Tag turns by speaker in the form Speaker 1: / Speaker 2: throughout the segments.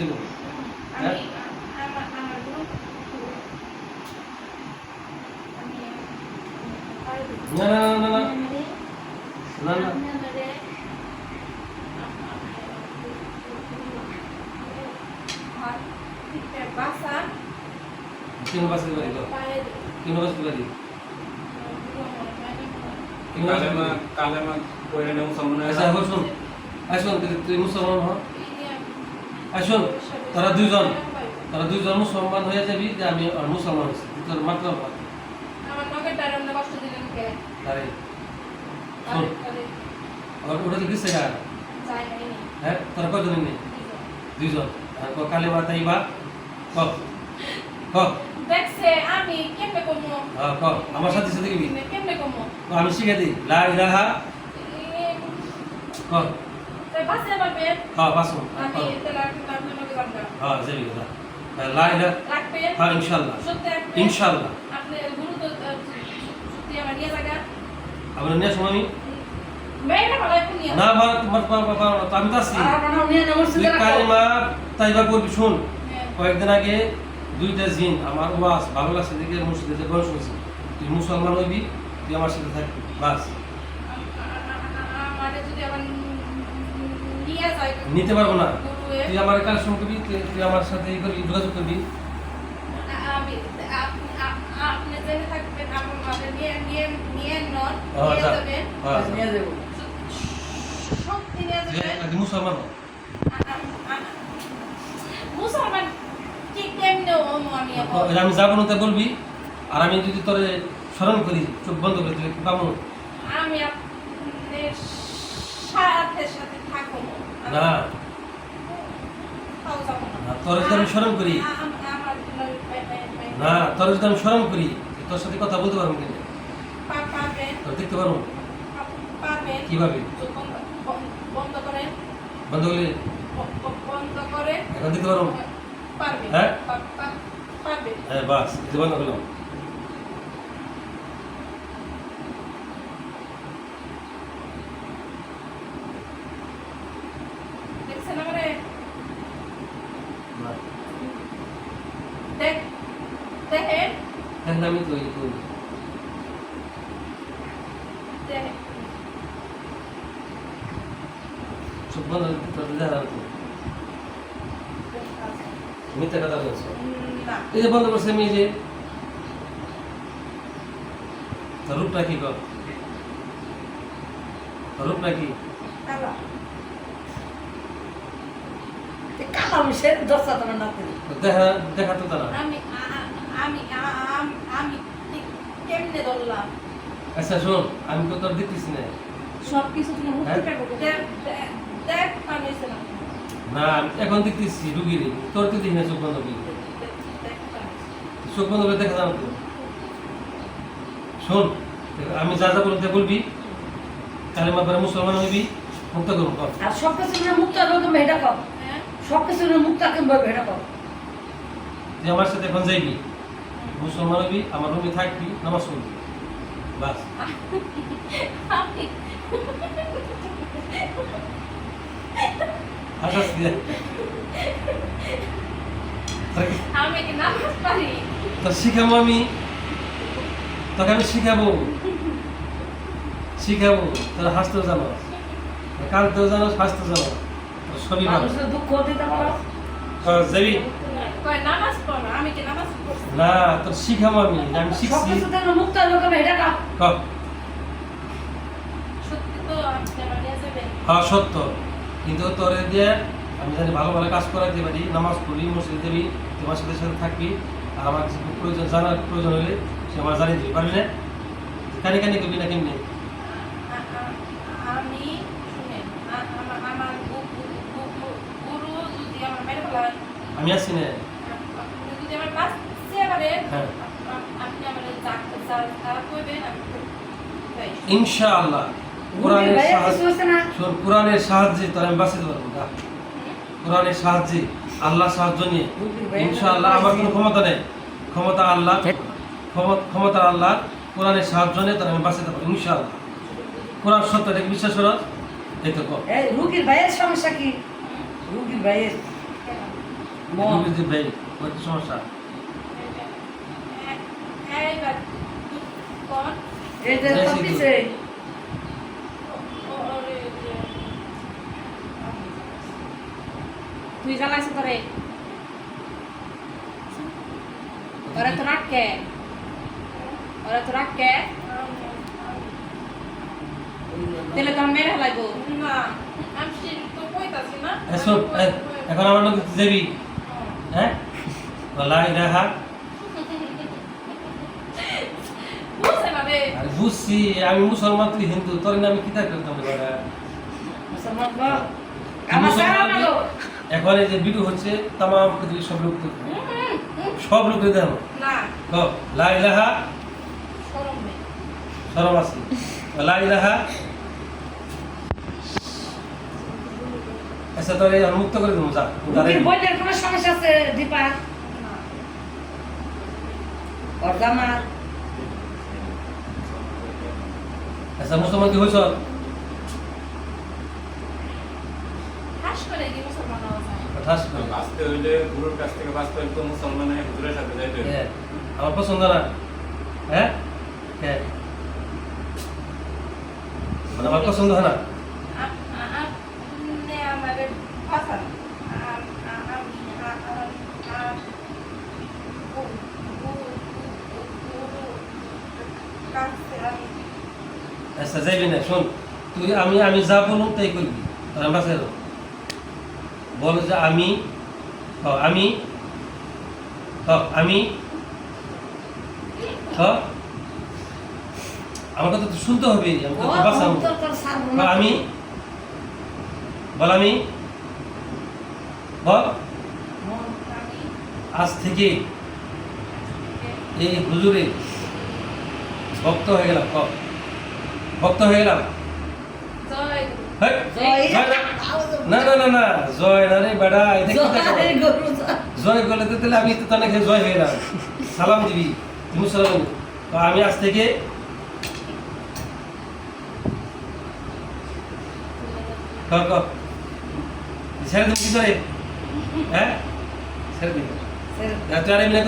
Speaker 1: দিব হ্যাঁ? না না না না না।
Speaker 2: বাস
Speaker 1: বাস
Speaker 3: কালেমা কালেমা সামনে।
Speaker 1: তুই মুসলমান হ। আসুন তারা দুইজন তারা দুইজন মুসলমান হয়ে যাবি যে আমি মুসলমান হয়েছি। তোর
Speaker 2: তাহলে
Speaker 1: আর ওটা তো দিচ্ছে গা
Speaker 2: যাই নাই নি।
Speaker 1: হ্যাঁ তোরা কজন নেই দুইজন। আর ক কালে মাতা ইবা ক ক।
Speaker 2: দেখছে আমি কেমনে কমো?
Speaker 1: হ্যাঁ, ক আমার সাথে সাথে গেবি
Speaker 2: কেমনে কমো?
Speaker 1: আমি শিখে দিই। লা ইলাহা ক।
Speaker 2: বাসে
Speaker 1: হ্যাঁ
Speaker 2: আমি তেলা লাভ নকে
Speaker 1: হ্যাঁ যাবি কথা হ্যাঁ, লা ইলাহা
Speaker 2: রাখবে
Speaker 1: হ্যাঁ ইনশাআল্লাহ
Speaker 2: সত্যি
Speaker 1: ইনশাআল্লাহ
Speaker 2: আপনি গুরু তো সত্যি আমার নিয়ে জায়গা?
Speaker 1: আমরা নিয়ে সময় আমি।
Speaker 2: ভালো
Speaker 1: না বা তোমার আমি তো আছি। তুই কালিমা তাইবা করবি শুন।
Speaker 2: হ্যাঁ।
Speaker 1: কয়েকদিন আগে দুইটা জিন আমার ওয়াজ ভালো লাগছে দেখে মসজিদে যে বয়স হয়েছে। তুই মুসলমান হইবি তুই আমার সাথে থাকবি বাস
Speaker 2: আমারে যদি আবার নিয়ে যায়
Speaker 1: নিতে পারব না। তুই আমার কালেকশন করবি? তুই- তুই আমার সাথে করবি যোগাযোগ করবি?
Speaker 2: আমি
Speaker 4: যাব।
Speaker 1: মুসলমান
Speaker 2: মুসলমান আমি
Speaker 1: না তা বলবি? আর আমি যদি তোরে স্মরণ করি চোখ বন্ধ করে একটু পাবো?
Speaker 2: আমি সাথে সাথে থাকব।
Speaker 1: না।
Speaker 2: না,
Speaker 1: যদি আমি স্মরণ করি। না তোরে যদি আমি স্মরণ করি। তোর সাথে কথা বলতে পারব কিন্তু তোর দেখতে পারব কীভাবে?
Speaker 2: বন্ধ বন্ধ- বন্ধ
Speaker 1: করলে?
Speaker 2: বন্ধ করে
Speaker 1: এখন দেখতে পারব হ্যাঁ? হ্যাঁ বাস বন্ধ করলাম
Speaker 2: দেখছেন আমারে
Speaker 1: না।
Speaker 2: দেখ দেখেন
Speaker 1: এখন আমি তো।
Speaker 2: দেখেন
Speaker 1: চোখ বন্ধ করে তোর দেখা যাবে। মিথ্যা কথা বলছো এই যে বন্ধ করছে আমি যে রূপটা কি কর রূপটা কি দেখা দেখা তো তা না
Speaker 2: আমি আমি কেমনে ধরলাম?
Speaker 1: আচ্ছা শোন আমি তো তোর দেখতেছি না।
Speaker 4: সব কিছু তুমি মুক্তি
Speaker 1: হ্যাঁ?
Speaker 4: পাবো
Speaker 2: দেখ দেখ- দেখ পানিছে না।
Speaker 1: না এখন দেখতেছি রুগীর। তোর তো দেখি না চোখ বন্ধ করি। চোখ বন্ধ করে দেখা তো। শোন আমি যা যা বলতে বলবি কালিমা করে মুসলমান হইবি মুক্ত করুন কর।
Speaker 4: আর সব কিছু মুক্ত হবে তুমি এটা কর।
Speaker 2: হ্যাঁ?
Speaker 4: সব কিছু মুক্ত কিনবে এটা কর।
Speaker 1: যে আমার সাথে এখন যাইবি। মুসলমান হইবি আমার রুমে থাকবি নামাজ পড়বি। বাস। হাসাস দিয়ে। তো শিখাবো আমি। তোকে আমি শিখাবো। শিখাবো। তোরা হাসতেও জানো। কাঁদতেও জানো হাসতেও জানো। সবই ভালো।
Speaker 4: দুঃখ দিতে পারো
Speaker 1: যাবি?
Speaker 2: কয় নামাজ পড়ো আমি কি নামাজ পড়ছি?
Speaker 1: না আমি
Speaker 4: সব কিছু মুক্ত এটা।
Speaker 2: সত্যি তো
Speaker 1: হ্যাঁ সত্য। কিন্তু তোরে দিয়ে আমি জানি ভালো ভালো কাজ করাইতে পারি নামাজ পড়ি মসজিদে তোমার সাথে সাথে থাকবি আর আমার কিছু প্রয়োজন জানার প্রয়োজন হলে সে আমার জানিয়ে দিবি পারবি না? কানি কানি করবি না কেমনি
Speaker 2: আ- আ- আমি শুনেন আ- আমার আমার গু- গু- গু- গু- গুরু যদি আমার মেরে ফেলায়
Speaker 1: আমি আসছি না।
Speaker 2: যদি আমার
Speaker 1: হ্যাঁ।
Speaker 2: তারা কইবেন
Speaker 1: ইনশাআল্লাহ। কোরআনের সাহায্যে কোরআনের সাহায্যে তোর আমি বাঁচাতে পারব না। কোরআনের সাহায্যে আল্লাহ সাহায্য নিয়ে। ইনশাআল্লাহ আমার কোনো ক্ষমতা নেই। ক্ষমতা আল্লাহ ক্ষম- ক্ষমতা আল্লাহ কোরআনের সাহায্য নিয়ে তার আমি বাঁচাতে পারব ইনশাআল্লাহ। কোরআন সত্য এটাকে বিশ্বাস করো এই তো কর।
Speaker 4: রুগীর ভাইয়ের সমস্যা কি? রুগীর ভাইয়ের
Speaker 2: কেন?
Speaker 1: ভাই ওই সমস্যা?
Speaker 2: এ- এইবার কোন
Speaker 4: এই যে
Speaker 1: বেশি
Speaker 4: সব দিছে
Speaker 2: ওরে যে।
Speaker 5: তুই জ্বালাইছ তোরে। ওরা তো রাখকে ওরা তো রাখকে তেলে তো মেরে লাগবো
Speaker 2: না আমি তো কইতাছি না।
Speaker 1: এখন আমার লোক যাবি? হ্যাঁ? লাই রাহা
Speaker 2: বুঝছে
Speaker 1: আমি মুসলমান তুই হিন্দু তোর নামে কি থাকবে তোমার
Speaker 4: গো
Speaker 1: এখন এই যে ভিডিও হচ্ছে তাম পৃথিবীর সব লোক সব লোক দেখো
Speaker 2: না।
Speaker 1: তো লাই রাহা
Speaker 2: শরম নেই।
Speaker 1: সরম আছে। লাই রাহা আচ্ছা তোর এই করে দেবো যা
Speaker 4: রুগীর বইটার কোনো সমস্যা আছে দীপা? ওর
Speaker 1: আচ্ছা মুসলমান কি হয়েছ। হ্যাঁ, আমার পছন্দ না। হ্যাঁ? হ্যাঁ। মানে আমার পছন্দ হয় না
Speaker 2: আপনি আমি
Speaker 1: আচ্ছা যাইবি না শোন তুই আমি আমি যা বলুন তাই করবি আমার কাছে বল যে আমি আমি আমি কথা তো শুনতে হবে আমি বল আমি বল। আজ থেকে এই হুজুরে ভক্ত হয়ে গেলাম ক ভক্ত হয়ে গেলাম?
Speaker 2: জয়
Speaker 1: না না না না জয় না রে?
Speaker 4: জয়
Speaker 1: করলে তো তাহলে আমি তো জয় হয়ে গেলাম। সালাম দিবি তুমি সালাম তো আমি আজ থেকে ক ক ছেড়ে তুমি কি হ্যাঁ? ছেড়ে দিবি
Speaker 4: সে-
Speaker 1: তুই আর এমনি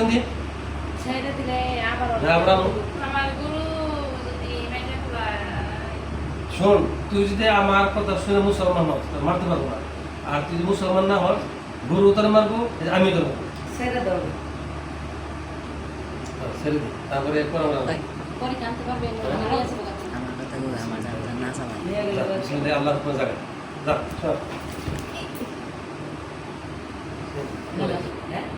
Speaker 5: ছেড়ে দিলে আবার
Speaker 1: না, আমার
Speaker 2: গুরু যদি মেনে
Speaker 1: শোন তুই যদি আমার কথা শুনে মুসলমান হস তোর মারতে পারব না। আর তুই যদি মুসলমান না হস গুরু তোর মারবো আমি তোর মারবো।
Speaker 4: ছেড়ে দাও।
Speaker 1: হ্যাঁ, ছেড়ে দিই তারপরে এরপর আমরা
Speaker 5: পরে জানতে পারবে নিয়ে আসব কাছে।
Speaker 6: আমার কথাগুলো আমার জানা না সবাই
Speaker 4: নিয়ে
Speaker 1: যা,
Speaker 5: ま
Speaker 4: だ